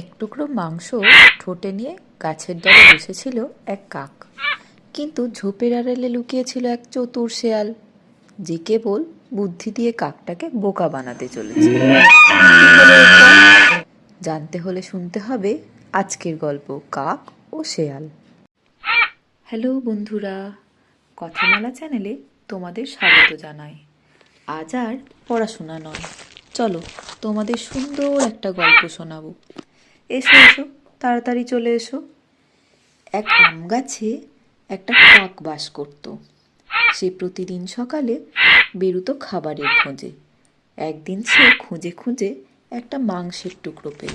এক টুকরো মাংস ঠোঁটে নিয়ে গাছের ডালে বসেছিল এক কাক। কিন্তু ঝোপের আড়ালে লুকিয়েছিল এক চতুর শেয়াল, যে কেবল বুদ্ধি দিয়ে কাকটাকে বোকা বানাতে চলেছে? জানতে হলে শুনতে হবে আজকের গল্প কাক ও শেয়াল। হ্যালো বন্ধুরা, কথামালা চ্যানেলে তোমাদের স্বাগত জানাই। আজ আর পড়াশোনা নয়। চলো তোমাদের সুন্দর একটা গল্প শোনাবো। এসো এসো, তাড়াতাড়ি চলে এসো। এক আম গাছে একটা কাক বাস করত। সে প্রতিদিন সকালে বেরুতো খাবারের খোঁজে। একদিন সে খুঁজে খুঁজে একটা মাংসের টুকরো পেল।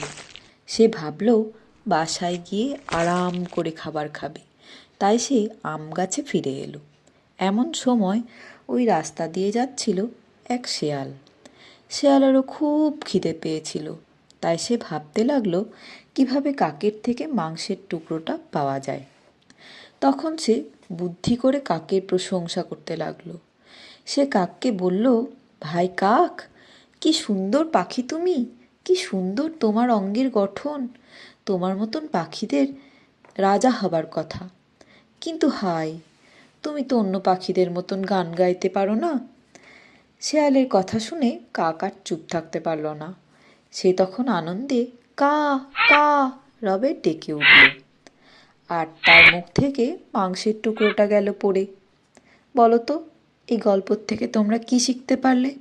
সে ভাবলো, বাসায় গিয়ে আরাম করে খাবার খাবে। তাই সে আম গাছে ফিরে এলো। এমন সময় ওই রাস্তা দিয়ে যাচ্ছিল এক শেয়াল। শেয়ালেরও খুব খিদে পেয়েছিল। তাই সে ভাবতে লাগল, কীভাবে কাকের থেকে মাংসের টুকরোটা পাওয়া যায়। তখন সে বুদ্ধি করে কাকের প্রশংসা করতে লাগল। সে কাককে বলল, ভাই কাক, কি সুন্দর পাখি তুমি, কি সুন্দর তোমার অঙ্গের গঠন। তোমার মতন পাখিদের রাজা হবার কথা। কিন্তু হাই তুমি তো অন্য পাখিদের মতন গান গাইতে পারো না শেয়ালের কথা শুনে কাক আর চুপ থাকতে পারল না। সে তখন আনন্দে কা কা রবে ডেকে উঠল। আর তার মুখ থেকে মাংসের টুকরোটা গেল পড়ে। বলো তো এই গল্পর থেকে তোমরা কি শিখতে পারলে?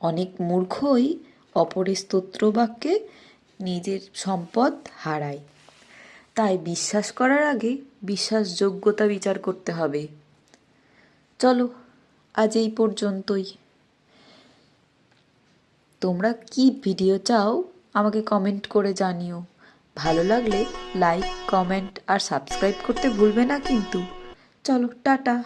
অনেক মূর্খই অপরের স্তোত্র বাক্যে নিজের সম্পদ হারায়। তাই বিশ্বাস করার আগে বিশ্বাসযোগ্যতা বিচার করতে হবে। চলো, আজ এই পর্যন্তই। তোমরা কি ভিডিও চাও, আমাকে কমেন্ট করে জানিও। ভালো লাগলে লাইক কমেন্ট আর সাবস্ক্রাইব করতে ভুলবে না কিন্তু। চলো, টাটা।